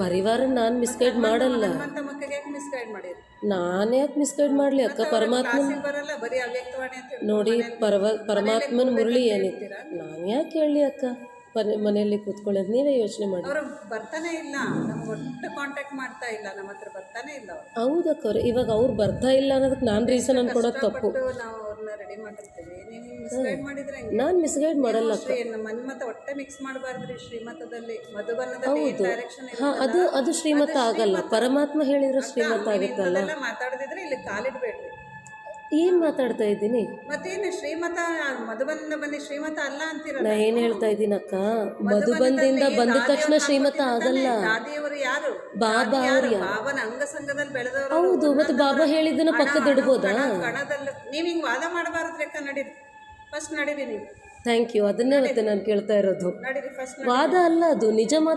ಪರಿವಾರ ನಾನು ಮಿಸ್ಗೈಡ್ ಮಾಡಲ್ಲ. ನಾನ್ ಯಾಕೆ ಮಿಸ್ಗೈಡ್ ಮಾಡಲಿ? ಅಕ್ಕ ಪರಮಾತ್ಮ ನೋಡಿ ಪರವ ಪರಮಾತ್ಮನ ಮುರಳಿ ಏನಿತ್ತು? ನಾನು ಯಾಕೆ ಹೇಳಿ ಅಕ್ಕ? ಮನೆಯಲ್ಲಿ ಕೂತ್ಕೊಳ್ಳೋದು ನೀವೇ ಯೋಚನೆ ಮಾಡಿ. ಬರ್ತಾನೆ ಇಲ್ಲ. ನಮ್ಗೆ ಒಟ್ಟು ಕಾಂಟ್ಯಾಕ್ಟ್ ಮಾಡ್ತಾ ಇಲ್ಲ. ನಮ್ಮ ಹತ್ರ ಬರ್ತಾನೆ ಇಲ್ಲ ಹೌದಕ್ಕ ಅವ್ರೆ ಇವಾಗ ಅವ್ರು ಬರ್ತಾ ಇಲ್ಲ ಅನ್ನೋದಕ್ಕೆ ನಾನು ರೀಸನ್ ಅನ್ಕೊಡೋದು ತಪ್ಪು. ನಾವು ರೆಡಿ ಮಾಡಿರ್ತೀವಿ ನೀವು ಮಿಸ್ಗೈಡ್ ಮಾಡಿದ್ರೆ ಹೆಂಗೆ? ನಾನು ಮಿಸ್ಗೈಡ್ ಮಾಡಲ್ಲ ಅಕ್ಕ. ಶ್ರೀ ನಮ್ಮ ಮನ್ಮತ ಒಟ್ಟೆ ಮಿಕ್ಸ್ ಮಾಡಬಾರ್ದ್ರಿ ಶ್ರೀಮತದಲ್ಲಿ. ಮಧುಬನದಲ್ಲಿ ಏನ್ ಡೈರೆಕ್ಷನ್ ಹಾ ಅದು ಅದು ಶ್ರೀಮತ ಆಗಲ್ಲ. ಪರಮಾತ್ಮ ಹೇಳಿದ್ರೆ ಶ್ರೀಮತ ಆಗುತ್ತಲ್ಲ? ಇಂಥದ್ದೆಲ್ಲ ಮಾತಾಡದಿದ್ರೆ ಇಲ್ಲಿ ಕಾಲಿಡ್ಬೇಡ್ರಿ. ಏನು ಮಾತಾಡ್ತಾ ಇದ್ದೀನಿ? ಮತ್ತೇನು ಶ್ರೀಮತ ಮಧುಬನದಿಂದ ಬನ್ನಿ ಶ್ರೀಮತ ಅಲ್ಲ ಅಂತೀರಲ್ಲ? ನಾ ಏನು ಹೇಳ್ತಾ ಇದ್ದೀನಿ ಅಕ್ಕ ಮಧುಬಂದಿಂದ ಬಂದ ತಕ್ಷಣ ಶ್ರೀಮತ ಆಗಲ್ಲ. ದಾದಿಯವರು ಯಾರು? ಬಾಬಾ ಅವ್ರು ಯಾರು? ಬಾಬನ ಅಂಗಸಂಗದಲ್ಲಿ ಬೆಳೆದವರು ಹೌದು ಮತ್ತೆ ಬಾಬಾ ಹೇಳಿದ್ದನ್ನ ಪಕ್ಕದ ಇಡ್ಬೋದಾ ಕಣದಲ್ಲಿ ನೀವು ಹಿಂಗೆ ವಾದ ಮಾಡಬಾರ್ದು ಲೆಕ್ಕ ನಡೀರಿ. ಫಸ್ಟ್ ನಡೀರಿ ನೀವು. ಥ್ಯಾಂಕ್ ಯು ಅದನ್ನೇ ಮತ್ತೆ ನಾನು ಕೇಳ್ತಾ ಇರೋದು. ನಡೀರಿ ಫಸ್ಟ್ ವಾದ ಅಲ್ಲ ಅದು. ನಿಜ ಮಾತಾಡ